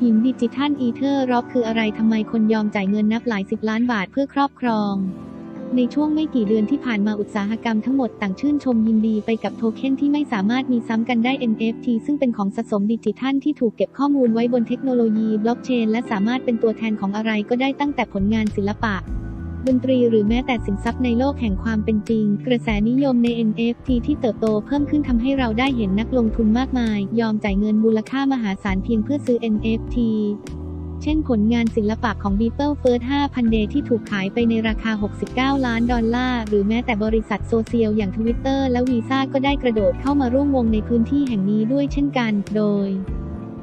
หินดิจิทัลอีเทอร์ร็อกคืออะไรทำไมคนยอมจ่ายเงินนับหลายสิบล้านบาทเพื่อครอบครอง ในช่วงไม่กี่เดือนที่ผ่านมาอุตสาหกรรมทั้งหมดต่างชื่นชมยินดีไปกับโทเค็นที่ไม่สามารถมีซ้ำกันได้ NFT ซึ่งเป็นของสะสมดิจิทัลที่ถูกเก็บข้อมูลไว้บนเทคโนโลยีบล็อกเชน และสามารถเป็นตัวแทนของอะไรก็ได้ตั้งแต่ผลงานศิลปะ ดนตรีหรือแม้แต่สินทรัพย์ในโลกแห่งความเป็นจริง กระแสนิยมใน NFT ที่เติบโตเพิ่มขึ้นทำให้เราได้เห็นนักลงทุนมากมาย ยอมจ่ายเงินมูลค่ามหาศาลเพียงเพื่อซื้อ NFT เช่นผลงานศิลปะของ Beeple First 5,000 Day ที่ถูกขายไปในราคา 69 ล้านดอลลาร์ หรือแม้แต่บริษัทโซเชียลอย่าง Twitter และ Visa ก็ได้กระโดดเข้ามาร่วมวงในพื้นที่แห่งนี้ด้วยเช่นกัน โดย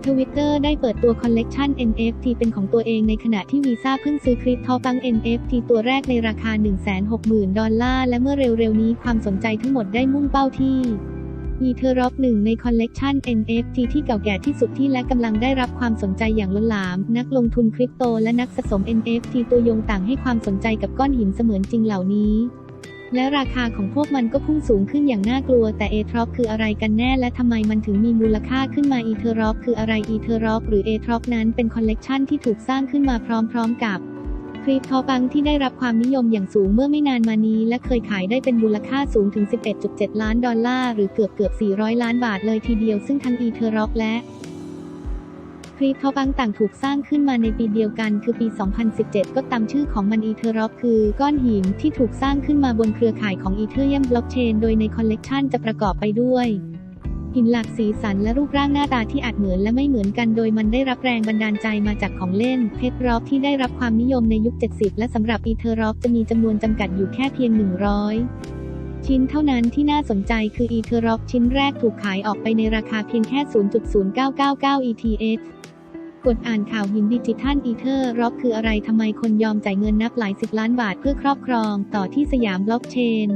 Twitter ได้เปิดตัวคอลเลกชัน NFT เป็นของตัวเองในขณะที่ Visa เพิ่งซื้อคริปโตตัง NFT ตัวแรกในราคา 160,000 ดอลลาร์ และเมื่อเร็วๆ นี้ความสนใจทั้งหมดได้มุ่งเป้าที่ e t h e r o p หนึ่งในคอลเลกชัน NFT ที่เก่าแก่ที่สุดที่และกำลังได้รับความสนใจอย่างล้นหลาม นักลงทุนคริปโตและนักสะสม NFT ตัวยงต่างให้ความสนใจกับก้อนหินเสมือนจริงเหล่านี้ และราคาของพวกมันก็พุ่งสูงขึ้นอย่างน่ากลัว แต่ e t h r o p คืออะไรกันแน่และทำไมมันถึงมีมูลค่าขึ้นมา e t h e r o p คืออะไร e t h e r o p หรือ e t h r o p นั้นเป็นคอลเลกชันที่ถูกสร้างขึ้นมาพร้อมๆกับคริปโตปังที่ได้รับความนิยมอย่างสูงเมื่อไม่นานมานี้ และเคยขายได้เป็นมูลค่าสูงถึง 11.7 ล้านดอลลาร์หรือเกือบเกือบ 400 ล้านบาทเลยทีเดียวซึ่งทั้งอีเทอร์ร็อกและ คริปโตปังต่างถูกสร้างขึ้นมาในปีเดียวกันคือปี 2017 ก็ตามชื่อของมันอีเทอร์ร็อกคือก้อนหินที่ถูกสร้างขึ้นมาบนเครือข่ายของอีเทอร์เ m มบล็อกเชนโดยในคอลเลกชันจะประกอบไปด้วยหินหลากสีสันและรูปร่างหน้าตาที่อาจเหมือนและไม่เหมือนกันโดยมันได้รับแรงบันดาลใจมาจากของเล่น เพชรร็อกที่ได้รับความนิยมในยุค 70 และสำหรับอีเทอร์ร็อกจะมีจำนวนจำกัดอยู่แค่เพียง 100ชิ้นเท่านั้นที่น่าสนใจคืออีเทอร์ร็อกชิ้นแรกถูกขายออกไปในราคาเพียงแค่ 0.0999 ETH กดอ่านข่าวหินดิจิทัลอีเทอร์ร็อกคืออะไรทำไมคนยอมจ่ายเงินนับหลายสิบล้านบาทเพื่อครอบครอง ต่อที่สยามบล็อกเชน